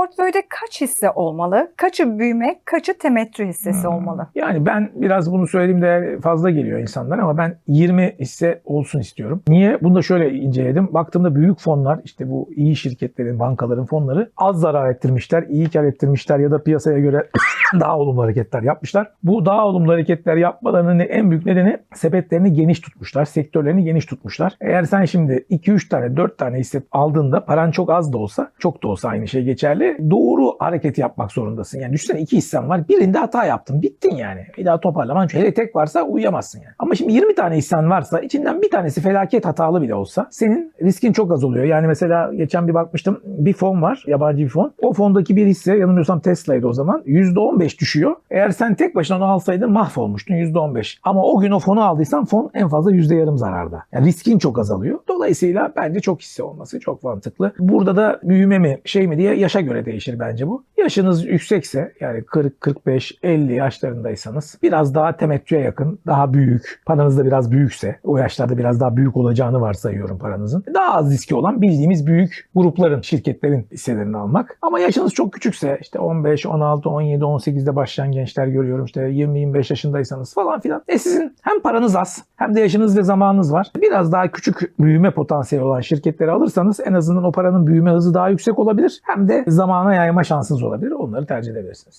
portföyde kaç hisse olmalı? Kaçı büyüme, kaçı temettü hissesi Hmm. olmalı? Yani ben biraz bunu söylediğimde fazla geliyor insanlar ama ben 20 hisse olsun istiyorum. Niye? Bunu da şöyle inceledim. Baktığımda büyük fonlar işte bu iyi şirketlerin, bankaların fonları az zarar ettirmişler, iyi kar ettirmişler ya da piyasaya göre daha olumlu hareketler yapmışlar. Bu daha olumlu hareketler yapmalarının en büyük nedeni sepetlerini geniş tutmuşlar, sektörlerini geniş tutmuşlar. Eğer sen şimdi 2-3 tane, 4 tane hisse aldığında paran çok az da olsa, çok da olsa aynı şey geçerli. Doğru hareket yapmak zorundasın. Yani düşünsene iki hissen var. Birinde hata yaptın. Bittin yani. Bir daha toparlaman. Hele tek varsa uyuyamazsın yani. Ama şimdi 20 tane hissen varsa içinden bir tanesi felaket hatalı bile olsa senin riskin çok az oluyor. Yani mesela geçen bir bakmıştım. Bir fon var. Yabancı bir fon. O fondaki bir hisse yanılmıyorsam Tesla'ydı o zaman. %15 düşüyor. Eğer sen tek başına onu alsaydın mahvolmuştun %15. Ama o gün o fonu aldıysan fon en fazla yüzde yarım zararda. Yani riskin çok azalıyor. Dolayısıyla bence çok hisse olması çok mantıklı. Burada da büyüme mi şey mi diye yaşa göre değişir bence bu. Yaşınız yüksekse yani 40, 45, 50 yaşlarındaysanız biraz daha temettüye yakın, daha büyük, paranız da biraz büyükse, o yaşlarda biraz daha büyük olacağını varsayıyorum paranızın. Daha az riski olan bildiğimiz büyük grupların, şirketlerin hisselerini almak. Ama yaşınız çok küçükse işte 15, 16, 17, 18'de başlayan gençler görüyorum. işte 20-25 yaşındaysanız falan filan. E sizin hem paranız az hem de yaşınız ve zamanınız var. Biraz daha küçük büyüme potansiyeli olan şirketleri alırsanız en azından o paranın büyüme hızı daha yüksek olabilir. Hem de zamana yayma şansınız olabilir. Onları tercih edebilirsiniz.